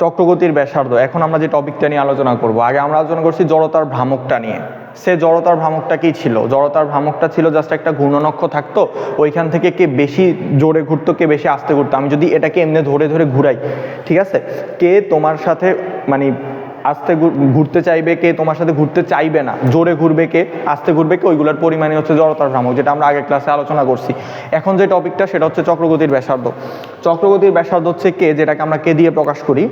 চক্রগতির ব্যাসার্ধ। এখন আমরা যে টপিকটা নিয়ে আলোচনা করব, আগে আমরা আলোচনা করছি জড়তার ভ্রামকটা নিয়ে। সে জড়তার ভ্রামকটা কি ছিল? জড়তার ভ্রামকটা ছিল জাস্ট একটা ঘূর্ণনক্ষ থাকতো, ওইখান থেকে কে বেশি জোরে ঘুরতো, কে বেশি আস্তে ঘুরতো। আমি যদি এটাকে এমনি ধরে ধরে ঘুরাই, ঠিক আছে? কে তোমার সাথে মানে আস্তে ঘুরতে চাইবে কে, তোমার সাথে ঘুরতে চাইবে না। জোরে ঘুরবে কে, আস্তে ঘুরবে কে, ওইগুলোর পরিমাণে হচ্ছে জড়তার ভ্রামক, যেটা আমরা আগের ক্লাসে আলোচনা করছি। এখন যে টপিকটা সেটা হচ্ছে চক্রগতির ব্যাসার্ধ। চক্রগতির ব্যাসার্ধ হচ্ছে কে, যেটাকে আমরা কে দিয়ে প্রকাশ করি।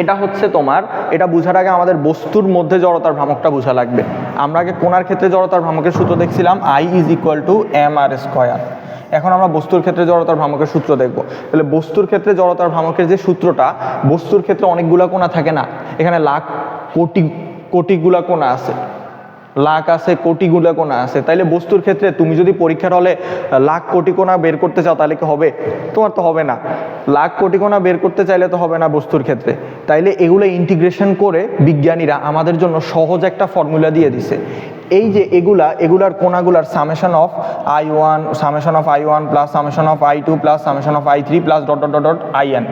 এটা হচ্ছে তোমার, এটা বোঝার আগে আমাদের বস্তুর মধ্যে জড়তার ভ্রামকটা বোঝা লাগবে। আমরা আগে কোনার ক্ষেত্রে জড়তার ভ্রামকের সূত্র দেখছিলাম I is equal to M R square এখন আমরা বস্তুর ক্ষেত্রে জড়তার ভ্রামকের সূত্র দেখব। তাহলে বস্তুর ক্ষেত্রে জড়তার ভ্রামকের যে সূত্রটা, বস্তুর ক্ষেত্রে অনেকগুলা কোনা থাকে না। এখানে লাখ কোটি, কোটিগুলা কোনা আছে। লাখ আছে, কোটিগুলা কোণা আছে। তাইলে বস্তুর ক্ষেত্রে তুমি যদি পরীক্ষার হলে লাখ কোটি কোণা বের করতে চাও, তাহলে কি হবে? তোমার তো হবে না। লাখ কোটি কোণা বের করতে চাইলে তো হবে না বস্তুর ক্ষেত্রে। তাইলে এগুলো ইন্টিগ্রেশন করে বিজ্ঞানীরা আমাদের জন্য সহজ একটা ফর্মুলা দিয়ে দিছে। এই যে এগুলা, এগুলার কোনাগুলার summation of I one summation of I one plus summation of I two plus summation of I three plus dot dot dot I N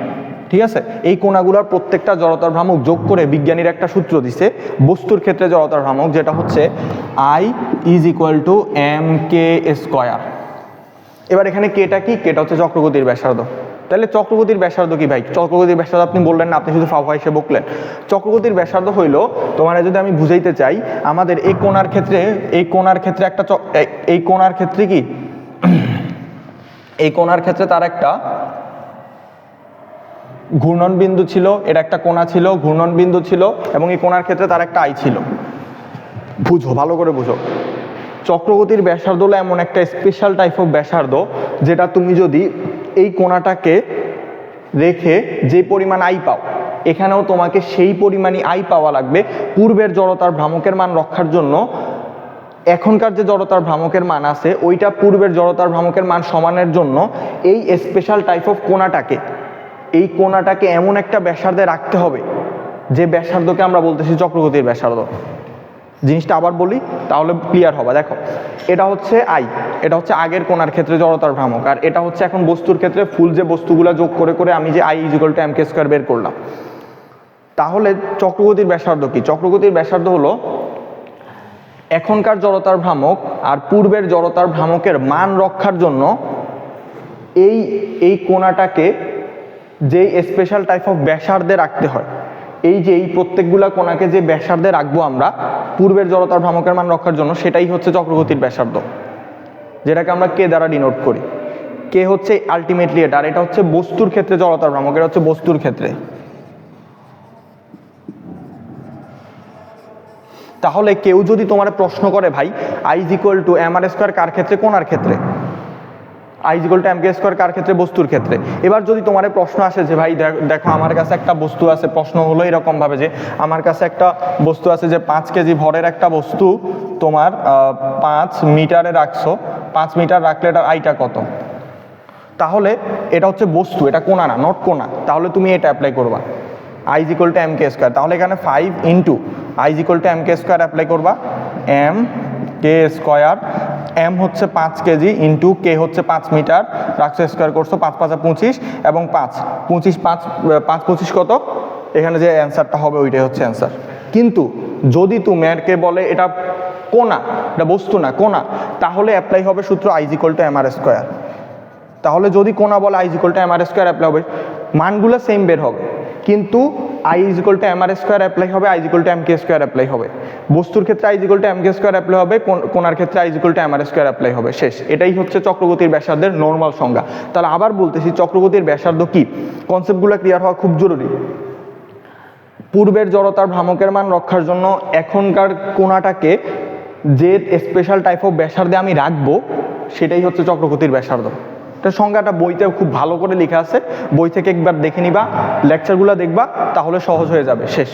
ঠিক আছে? এই কোণাগুলোর প্রত্যেকটা জড়তার ভ্রামক যোগ করে বিজ্ঞানীর একটা সূত্র দিছে, বস্তুর ক্ষেত্রে জড়তার ভ্রামক, যেটা হচ্ছে I is equal to M K square এবার এখানে কেটা কি? কেটা হচ্ছে চক্রগতির ব্যাসার্ধ। তাহলে চক্রগতির ব্যাসার্ধ কি ভাই? চক্রগতির ব্যাসার্ধ আপনি বললেন না, আপনি শুধু ফাফা হিসেবে বকলেন। চক্রগতির ব্যাসার্ধ হইল, তোমার যদি আমি বুঝাইতে চাই, আমাদের এই কোণার ক্ষেত্রে, এই কোণার ক্ষেত্রে একটা এই কোণার ক্ষেত্রে কি? এই কোণার ক্ষেত্রে তার একটা ঘূর্ণন বিন্দু ছিল এটা একটা কোণা ছিল, ঘূর্ণন বিন্দু ছিল, এবং এই কোণার ক্ষেত্রে তার একটা আই ছিল। বুঝো, ভালো করে বুঝো। চক্রগতির ব্যাসার্ধ হলো এমন একটা স্পেশাল টাইপ অফ ব্যাসার্ধ, যেটা তুমি যদি এই কোণাটাকে রেখে যে পরিমাণ আই পাও, এখানেও তোমাকে সেই পরিমাণই আই পাওয়া লাগবে। পূর্বের জড়তার ভ্রামকের মান রক্ষার জন্য এখনকার যে জড়তার ভ্রামকের মান আছে, ওইটা পূর্বের জড়তার ভ্রামকের মান সমানের জন্য এই স্পেশাল টাইপ অফ কোণাটাকে এই কোণাটাকে এমন একটা ব্যাসার্ধে রাখতে হবে, যে ব্যাসার্ধকে আমরা বলতেছি চক্রগতির ব্যাসার্ধ। জিনিসটা আবার বলি, তাহলে ক্লিয়ার হবে। দেখো, এটা হচ্ছে আই এটা হচ্ছে আগের কোনার ক্ষেত্রে জড়তার ভ্রামক, আর এটা হচ্ছে এখন বস্তুর ক্ষেত্রে ফুল যে বস্তুগুলো যোগ করে করে আমি যে I is equal to M K square বের করলাম। তাহলে চক্রগতির ব্যাসার্ধ কি? চক্রগতির ব্যাসার্ধ হলো এখনকার জড়তার ভ্রামক আর পূর্বের জড়তার ভ্রামকের মান রক্ষার জন্য এই এই কোণাটাকে যেই স্পেশাল টাইপ অফ ব্যাসার্ধে রাখতে হয়, এই যে এই প্রত্যেকগুলা কোণাকে যে ব্যাসার্ধে রাখব আমরা, পূর্বের জড়তার ভ্রামকের মান রক্ষার জন্য সেটাই হচ্ছে চক্রগতির ব্যাসার্ধ, যেটাকে আমরা কে দ্বারা ডিনোট করি। কে হচ্ছে আলটিমেটলি এটা, আর এটা হচ্ছে বস্তুর ক্ষেত্রে জড়তার ভ্রামক, এটা হচ্ছে বস্তুর ক্ষেত্রে। তাহলে কেউ যদি তোমার প্রশ্ন করে, ভাই I is equal to M R square কার ক্ষেত্রে? কোনার ক্ষেত্রে? I is equal to M square কার ক্ষেত্রে? বস্তুর ক্ষেত্রে। এবার যদি তোমার প্রশ্ন আসে যে, ভাই, দেখ- আমার কাছে একটা বস্তু আছে। প্রশ্ন হলো এরকম ভাবে যে, আমার কাছে একটা বস্তু আছে যে, পাঁচ কেজি ভরের একটা বস্তু তোমার পাঁচ মিটারে রাখছো। পাঁচ মিটার রাখলে এটা আইটা কত? তাহলে এটা হচ্ছে বস্তু, এটা কোনা না নট কোনা। তাহলে তুমি এটা অ্যাপ্লাই করবা। I is equal to M K square তাহলে এখানে five into I is equal to M K square apply করবা। এম কে স্কোয়ার এম হচ্ছে পাঁচ কেজি ইন্টু কে হচ্ছে পাঁচ মিটার, রাখছো স্কোয়ার করছ পাঁচ পাঁচা পঁচিশ এবং পাঁচ। পঁচিশ পাঁচ পাঁচ পঁচিশ কত? এখানে যে অ্যান্সারটা হবে ওইটাই হচ্ছে অ্যান্সার কিন্তু যদি তুমি কে বলে এটা কোনা, এটা বস্তু না, কোনা, তাহলে অ্যাপ্লাই হবে সূত্র I is equal to M R square তাহলে যদি কোনা বলে I equal to M R square apply হবে, মানগুলো সেম বের হবে। কিন্তু I is equal to M R square apply হবে I equal to M K square apply হবে। বস্তুর ক্ষেত্রে I equal to M K square apply হবে, কোন- কোনার ক্ষেত্রে I equal to M R square apply হবে, শেষ। এটাই হচ্ছে চক্রগতির ব্যাসার্ধের নর্মাল সংজ্ঞা। তাহলে আবার বলতেছি চক্রগতির ব্যাসার্ধ কি? কনসেপ্টগুলো ক্লিয়ার হওয়া খুব জরুরি। পূর্বের জড়তার ভ্রামকের মান রক্ষার জন্য এখনকার কোনাটাকে যে স্পেশাল টাইপ অফ ব্যাসার্ধে আমি রাখব, সেটাই হচ্ছে চক্রগতির ব্যাসার্ধ। এটা সংজ্ঞাটা বইতে খুব ভালো করে লেখা আছে। বই থেকে একবার দেখে নিবা লেকচারগুলো দেখবা, তাহলে সহজ হয়ে যাবে। শেষ।